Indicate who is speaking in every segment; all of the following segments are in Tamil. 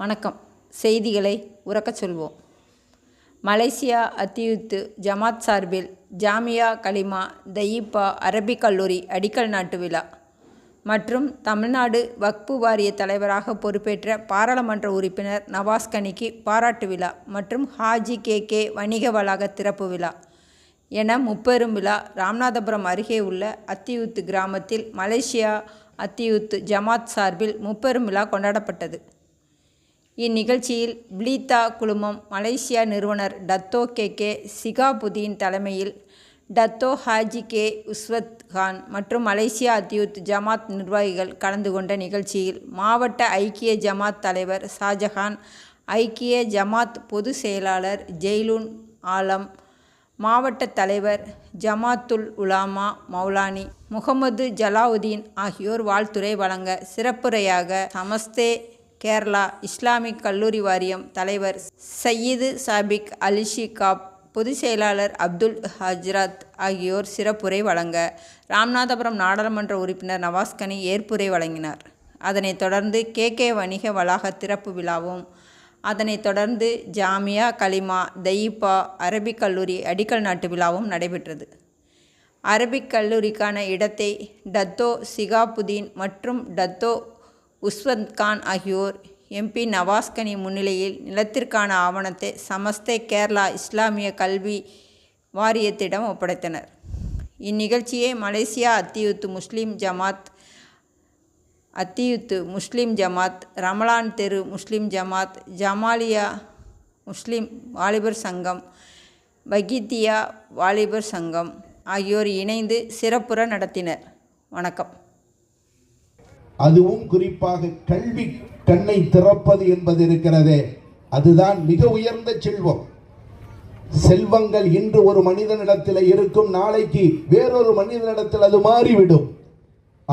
Speaker 1: வணக்கம். செய்திகளை உறக்கச் சொல்வோம். மலேசியா அத்தியுத்து ஜமாத் சார்பில் ஜாமியா கலிமா தயீப்பா அரபிக் கல்லூரி அடிக்கல் நாட்டு விழா மற்றும் தமிழ்நாடு வக்பு வாரிய தலைவராக பொறுப்பேற்ற பாராளுமன்ற உறுப்பினர் நவாஸ் கனிக்கு பாராட்டு விழா மற்றும் ஹாஜி கே கே வணிக வளாக திறப்பு விழா என முப்பெரும் விழா ராமநாதபுரம் அருகே உள்ள அத்தியூத்து கிராமத்தில் மலேசியா அத்தியூத்து ஜமாத் சார்பில் முப்பெரும் விழா கொண்டாடப்பட்டது. இந்நிகழ்ச்சியில் பிளீத்தா குழுமம் மலேசியா நிறுவனர் டத்தோ கே கே சிகாபுதீன் தலைமையில் Datuk Haji K Uswat Khan மற்றும் மலேசியா அத்தியூத் ஜமாத் நிர்வாகிகள் கலந்து கொண்ட நிகழ்ச்சியில் மாவட்ட ஐக்கிய ஜமாத் தலைவர் ஷாஜஹான் ஐக்கிய ஜமாத் பொதுச் செயலாளர் ஜெய்லூன் ஆலம் மாவட்ட தலைவர் ஜமாத்துல் உலாமா மௌலானி முகமது ஜலாவுதீன் ஆகியோர் வாழ்த்துரை வழங்க சிறப்புரையாக சமஸ்தே கேரளா இஸ்லாமிக் கல்லூரி வாரியம் தலைவர் சையீது சாபிக் அலிஷி காப் பொதுச் செயலாளர் அப்துல் ஹஜ்ராத் ஆகியோர் சிறப்புரை வழங்க ராமநாதபுரம் நாடாளுமன்ற உறுப்பினர் நவாஸ்கனி ஏற்புரை வழங்கினார். அதனைத் தொடர்ந்து கே. கே. வணிக வளாக திறப்பு விழாவும் அதனைத் தொடர்ந்து ஜாமியா கலிமா தயிப்பா அரபிக் கல்லூரி அடிக்கல் நாட்டு விழாவும் நடைபெற்றது. அரபிக் கல்லூரிக்கான இடத்தை டத்தோ சிகாபுதீன் மற்றும் டத்தோ உஸ்வந்த் கான் ஆகியோர் எம்பி நவாஸ்கனி முன்னிலையில் நிலத்திற்கான ஆவணத்தை சமஸ்தே கேரளா இஸ்லாமிய கல்வி வாரியத்திடம் ஒப்படைத்தனர். இந்நிகழ்ச்சியை மலேசியா அத்தியுத்து முஸ்லீம் ஜமாத் அத்தியுத்து முஸ்லீம் ஜமாத் ரமலான் தெரு முஸ்லீம் ஜமாத் ஜமாலியா முஸ்லீம் வாலிபர் சங்கம் பகீத்தியா வாலிபர் சங்கம் ஆகியோர் இணைந்து சிறப்புற நடத்தினர். வணக்கம்.
Speaker 2: அதுவும் குறிப்பாக கல்வி கண்ணை திறப்பது என்பது இருக்கிறதே. அதுதான் மிக உயர்ந்த செல்வம். செல்வங்கள் இன்று ஒரு மனிதனிடத்தில் இருக்கும் நாளைக்கு வேறொரு மனிதனிடத்தில் அது மாறிவிடும்.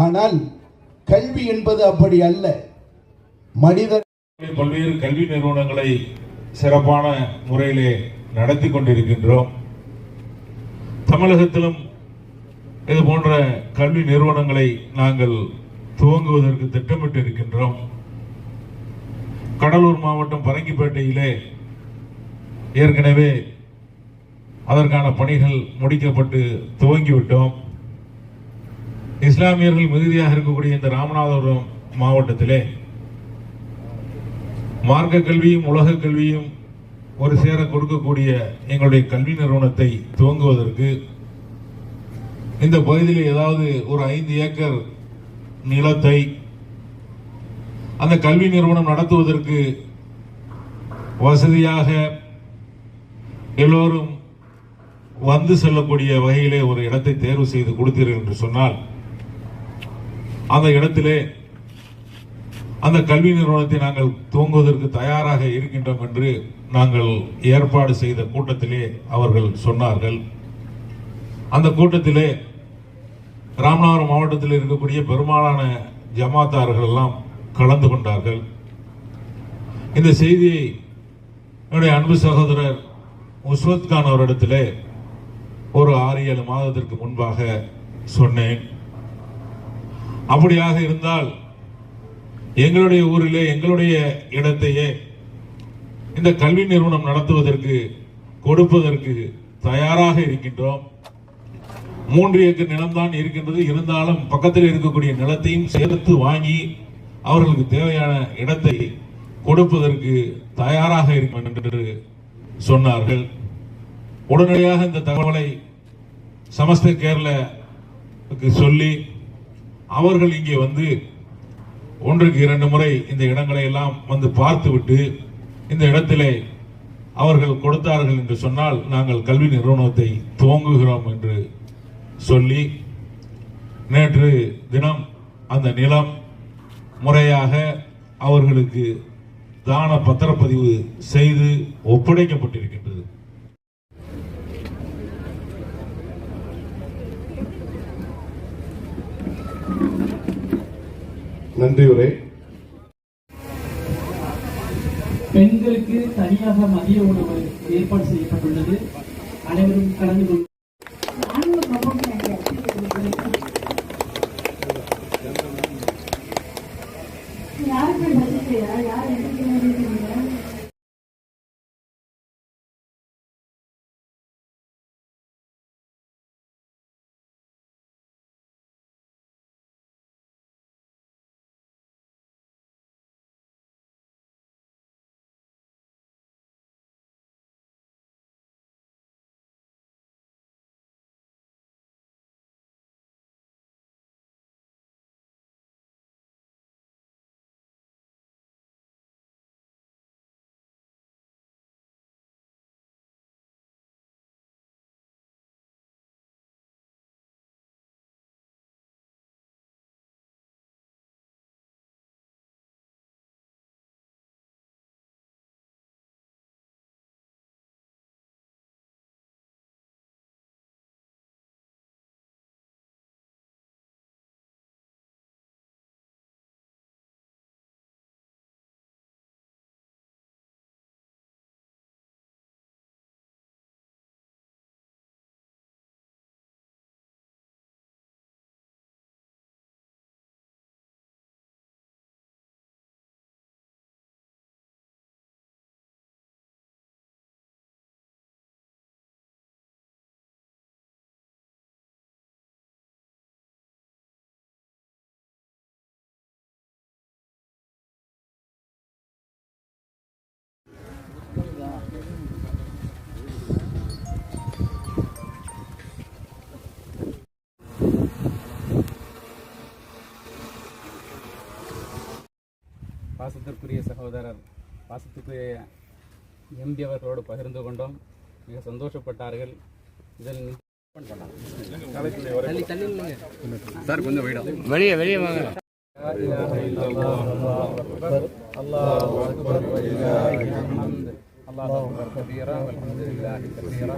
Speaker 2: ஆனால் கல்வி என்பது அப்படி அல்ல. மனிதன்
Speaker 3: பல்வேறு கல்வி நிறுவனங்களை சிறப்பான முறையிலே நடத்தி கொண்டிருக்கின்றோம். தமிழகத்திலும் இது போன்ற கல்வி நிறுவனங்களை நாங்கள் துவங்குவதற்கு திட்டமிட்டு இருக்கின்றோம். கடலூர் மாவட்டம் பரங்கிப்பேட்டையிலே ஏற்கனவே அதற்கான பணிகள் முடிக்கப்பட்டு துவங்கிவிட்டோம். இஸ்லாமியர்கள் மிகுதியாக இருக்கக்கூடிய இந்த ராமநாதபுரம் மாவட்டத்திலே மார்க்க கல்வியும் உலக கல்வியும் ஒரு சேர கொடுக்கக்கூடிய எங்களுடைய கல்வி நிறுவனத்தை துவங்குவதற்கு இந்த பகுதியில் ஏதாவது ஒரு ஐந்து ஏக்கர் நிலத்தை அந்த கல்வி நிறுவனம் நடத்துவதற்கு வசதியாக எல்லோரும் வந்து செல்லக்கூடிய வகையிலே ஒரு இடத்தை தேர்வு செய்து கொடுத்தீர்கள் என்று சொன்னால் அந்த இடத்திலே அந்த கல்வி நிறுவனத்தை நாங்கள் துவங்குவதற்கு தயாராக இருக்கின்றோம் என்று நாங்கள் ஏற்பாடு செய்த கூட்டத்திலே அவர்கள் சொன்னார்கள். அந்த கூட்டத்திலே ராமநாதபுரம் மாவட்டத்தில் இருக்கக்கூடிய பெரும்பாலான ஜமாத்தார்கள் எல்லாம் கலந்து கொண்டார்கள். இந்த செய்தியை என்னுடைய அன்பு சகோதரர் முஸ்வத் கான் அவரிடத்தில் ஒரு ஆறு ஏழு மாதத்திற்கு முன்பாக சொன்னேன். அப்படியாக இருந்தால் எங்களுடைய ஊரிலே எங்களுடைய இடத்தையே இந்த கல்வி நிறுவனம் நடத்துவதற்கு கொடுப்பதற்கு தயாராக இருக்கின்றோம். மூன்று ஏக்கர் நிலம்தான் இருக்கின்றது. இருந்தாலும் பக்கத்தில் இருக்கக்கூடிய நிலத்தையும் சேர்த்து வாங்கி அவர்களுக்கு தேவையான இடத்தை கொடுப்பதற்கு தயாராக இருக்கும் என்று சொன்னார்கள். உடனடியாக இந்த தகவலை சமஸ்த கேரளக்கு சொல்லி அவர்கள் இங்கே வந்து ஒன்றுக்கு இரண்டு முறை இந்த இடங்களை எல்லாம் வந்து பார்த்துவிட்டு இந்த இடத்திலே அவர்கள் கொடுத்தார்கள் என்று சொன்னால் நாங்கள் கல்வி நிறுவனத்தை துவங்குகிறோம் என்று சொல்லி நேற்று தினம் அந்த நிலம் முறையாக அவர்களுக்கு தான பத்திரப்பதிவு செய்து ஒப்படைக்கப்பட்டிருக்கின்றது.
Speaker 2: நன்றி உரை.
Speaker 4: பெண்களுக்கு தனியாக மதிய உணவு ஏற்பாடு செய்யப்பட்டுள்ளது. அனைவரும் கலந்து கொண்டு
Speaker 5: यार यार பாசத்திற்குரிய சகோதரர் பாசத்துக்குரிய எம்பி அவர்களோடு பகிர்ந்து கொண்டோம் மிக சந்தோஷப்பட்டார்கள் இதில்
Speaker 6: வெளியே வெளியே வாங்க
Speaker 5: அல்லாஹ் அக்பர் கபீரா வல்ஹம்துலில்லாஹி கபீரா